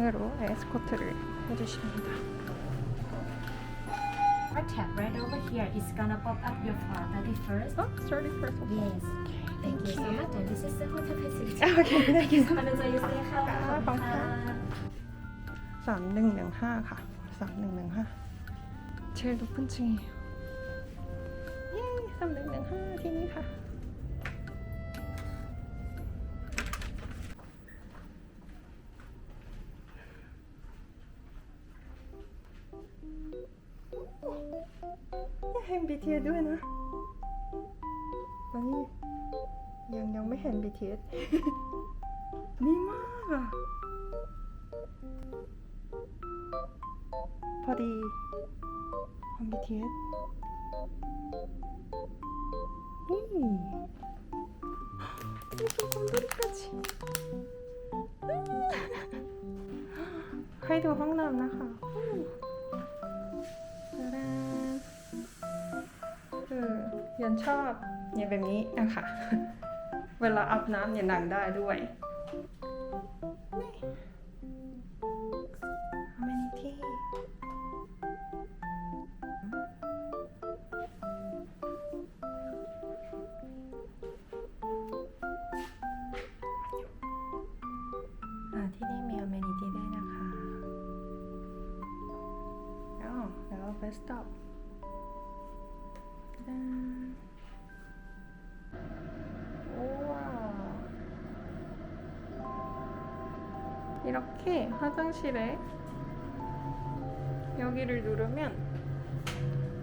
방으로 에스코트를 해주십니다. Our tab right over here is gonna pop up your uh, 31st. Oh, 31st. Yes. Thank you so much. And this is the hotel facility. Okay, thank you so much. So you say hello. 300명하가. 300명하. 제일 높은 층이에요. 예, 300명하, 디니하. BTS ด้วยนะแล้วนี่ยังยังไม่เห็น BTS นี่มากอะพอดีของ BTS นี่มีทุกคนด้วยกันชิให้ดูห้องน้ำนะคะ นชอบเนี่ยแบบนี้นะคะ เวลาอาบน้ำเนี่ยนั่งได้ด้วย amenity อ่าที่นี่มี amenity ด้วยนะคะ อ้าวแล้ว first stop 이렇게 화장실에 여기를 누르면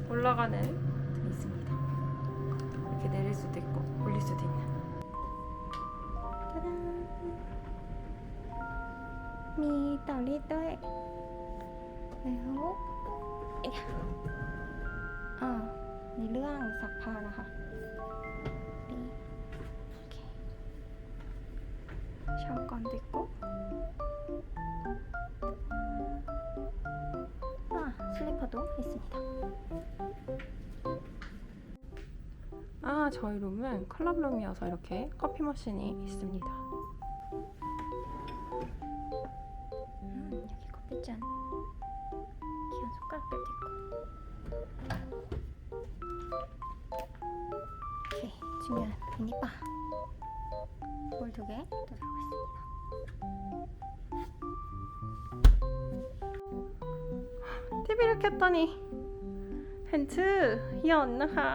올라가는 데 있습니다. 이렇게 내릴 수도 있고 올릴 수도 있는. 짜잔. 미더리더에 네, 레오 아 니르랑 사파라 네. 이렇게 샤워건도 있고. 있습니다. 아, 저희 룸은 클럽룸이어서 이렇게 커피 머신이 있습니다. 음, 여기 커피잔. 귀여운 숟가락들도 있고. 오케이, 중요한 비니바. 볼 두 개 ตัวนี้ เห็นชื่อหย่อนนะคะ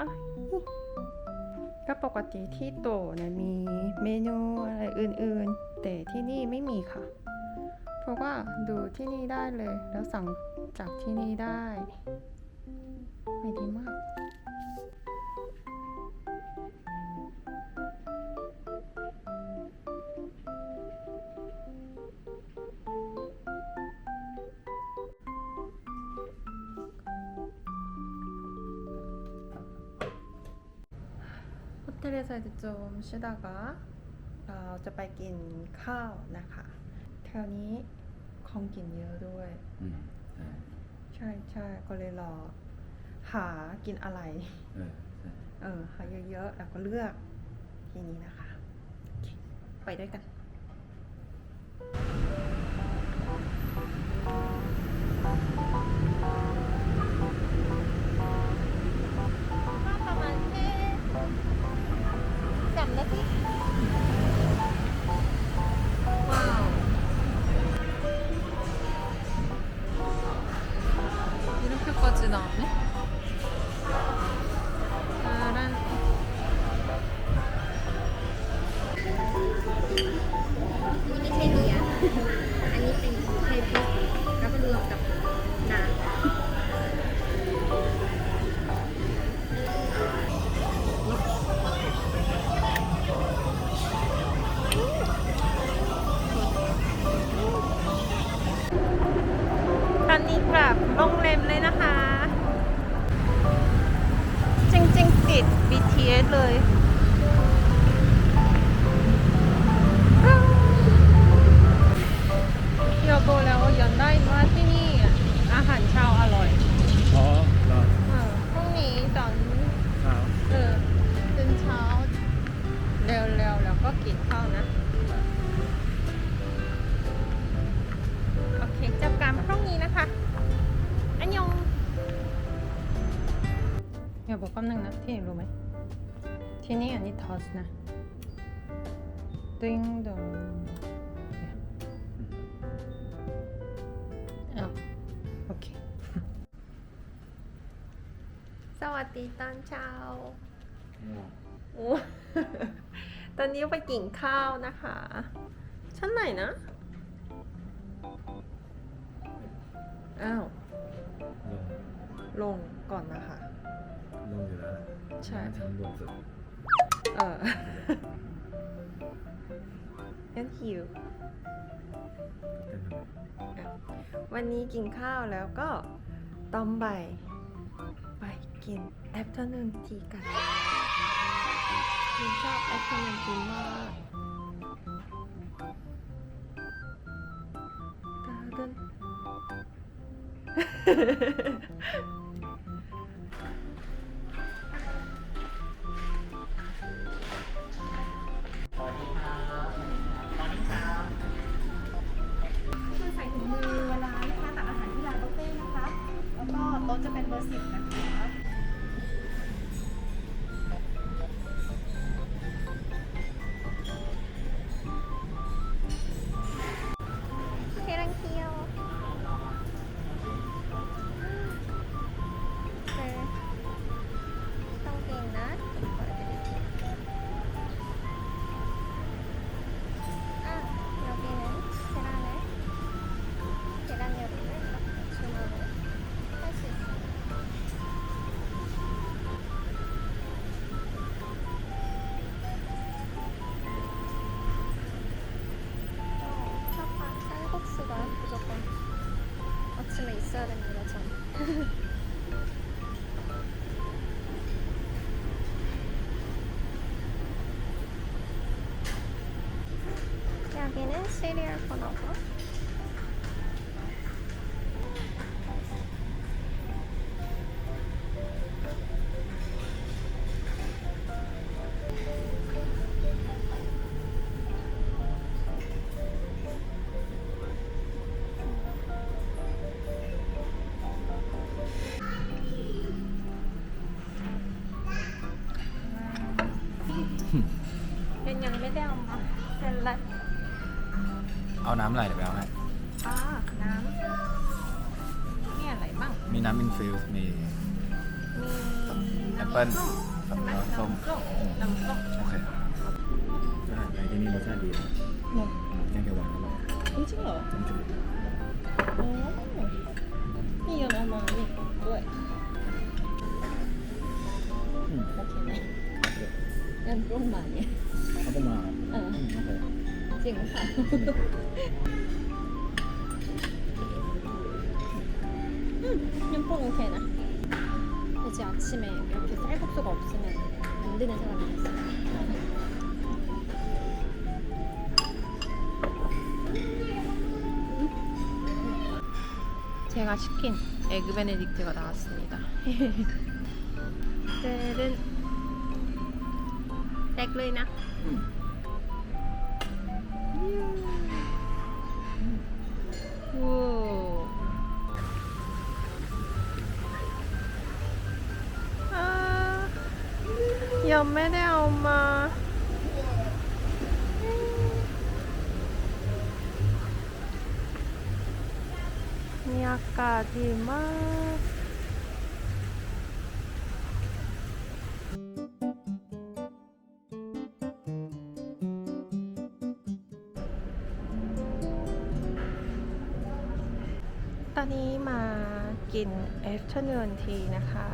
ก็ปกติที่โตนะมีเมนูอะไรอื่นๆ แต่ที่นี่ไม่มีค่ะ เพราะว่าดูที่นี่ได้เลย แล้วสั่งจากที่นี่ได้ ไม่ดีมาก 호텔에서 이제 좀 쉬다가เราจะไปกินข้าวนะคะแถวนี้ของกินเยอะด้วย อืมใช่ ใช่ใช่ก็เลยรอหากินอะไร เออใช่ เออหาเยอะๆ แล้วก็เลือกที่นี้นะคะโอเคไปด้วยกัน บอกแป๊บนึงนะที่รู้ไหม ที่นี่อันนี้ทอสนะติ้งดองอ้าวโอเค สวัสดีตอนเช้าโอ้ตอนนี้ไปกินข้าวนะคะ ชั้นไหนนะ อ้าว ลงลงก่อนนะคะ ใช่ ชั้นบนสุดเอองั้นหิวเป็นหนึ่งวันนี้กินข้าวแล้วก็ตอนบ่ายไปกิน afternoon tea กันฉันชอบ afternoon tea มากตาเดิน เปิ้ลน้ำน้ำส้มส้มน้ำส้มโอเคอาหารไทยที่นี่รสชาติดีนะหมดแกงเขียวหวานอร่อยจริงเหรอจริงโอ้นี่โยนเอามานี่ด้วยๆอืมโอเคไหมยันรุ่งมาเนี่ยเอาไปมาเอออืมโอเคจริงค่ะ 게 쌀국수가 없으면 안 되는 사람이 있어요. 제가 시킨 에그 베네딕트가 나왔습니다. 뜰은 땡르나. อื อากาศดีมากตอนนี้มากิน afternoon tea นะคะ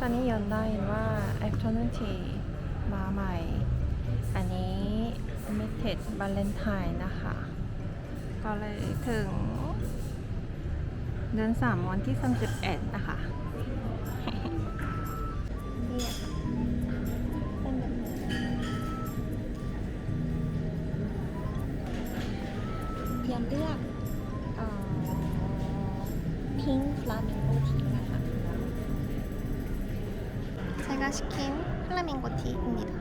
ตอนนี้ยอนได้ยินว่า afternoon tea มาใหม่ อันนี้ limited valentine นะคะ ก็เลยถึง เดือน3วันที่31นะคะนี่เป็นแบบนี้ยำเลือกพิงฟลามิงโกทีนะคะ 제가 시킨 플라밍고 티입니다.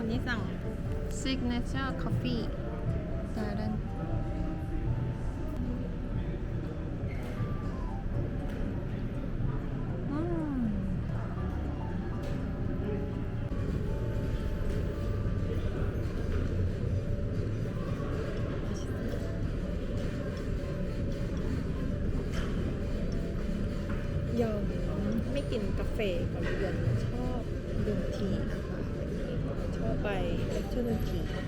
언니상 시그니처 커피 ฟ่กับเรียนชอบดื่มทีนะคะชอบไปเลคเชอร์ดนตรีมาก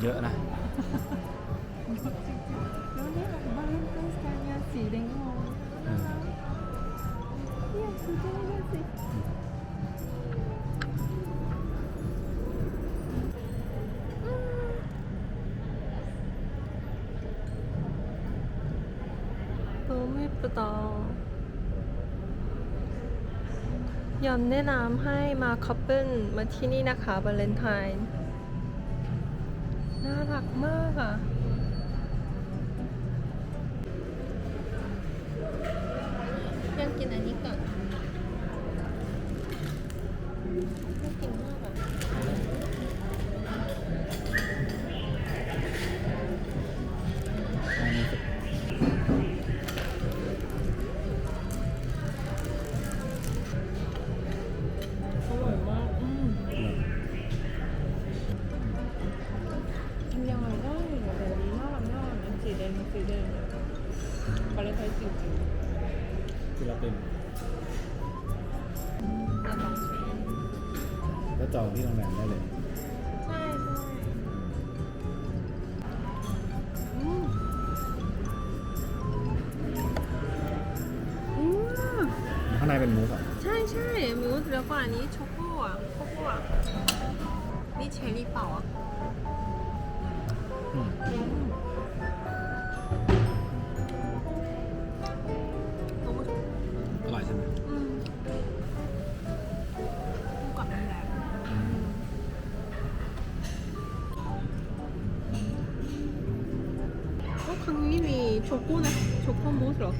เยอะนะแล้วนี่บ้านต้นสกายาสีแดงทองอืมเนี่ยสีแดงเนี่ยสิ ปตอยอนแนะนำให้มาคัพเปิลมาที่นี่นะคะบาเลนไทน์น่ารักมากอะยังกินอันนี้ก่อน จริงที่เราเป็นๆน่ารักก็จองที่โรงแรมได้เลย ใช่ใช่อืมอืมข้างในเป็นมูสอะใช่ใช่มิวส์แล้วก็อันนี้ช็อกโกอะช็อกโกอะนี่เชอร์รี่เปล่าอะอืม너 초코네. 초코 모스러.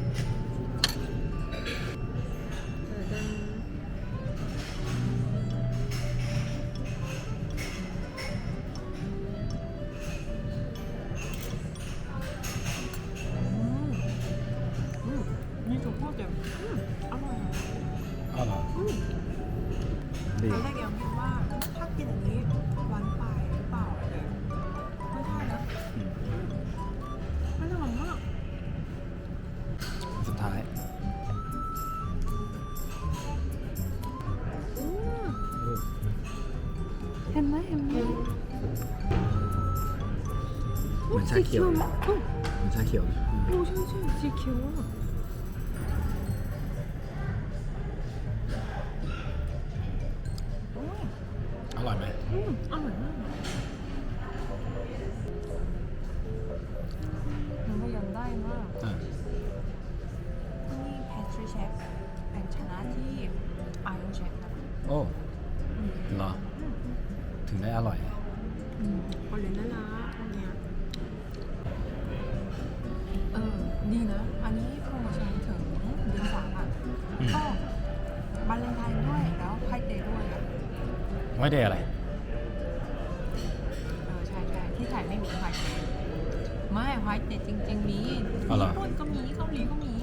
네. 달달기 양념과 파기는 이유. มเห็นไหมมืนชาเขียวมันชาเขียวโอ้ใช่ใช่สีเขียวอะอร่อยไหมอมอร่อยมาก ไว้ได้อะไร เออใช่ใช่ที่ไทยไม่มีไพเดย์ไม่ไพเดย์จริง ๆ มีอ๋อเหรอ ญี่ปุ่นก็มีเกาหลีก็มี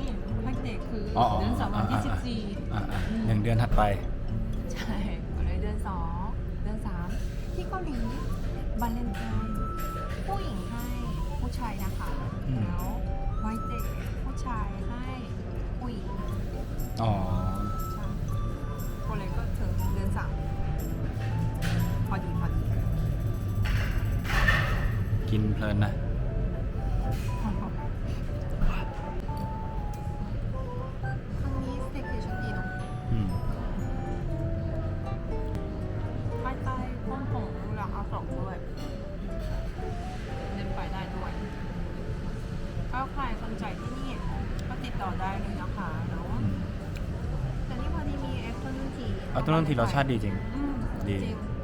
ไพเดย์คือออ๋ออ๋อเดือนสามวันที่อ่าสิบอ่าสี่อ่าอ่าหนึ่งเดือนถัดไป ใช่ก็เลยเดือนสองเดือนสามที่เกาหลีบัลเลนไทน์ผู้หญิงให้ผู้ชายนะคะอืม แล้วไวท์เดย์ผู้ชายให้ผู้หญิงอ๋อใช่ก็เลยก็ถึงเดือนสาม พอดีพอดีกินเพลินนะ ครั้งนี้สเตย์เคชั่นดีเนาะอืม ภายใต้ห้องของราคาสองด้วยเดินไปได้ด้วยถ้าใครสนใจที่นี่ก็ติดต่อได้เลยนะคะเนาะอืมแต่นี่พอดีมีแอปเปิลทีเอาต้นทีรสชาติดีจริง อื มดีจริง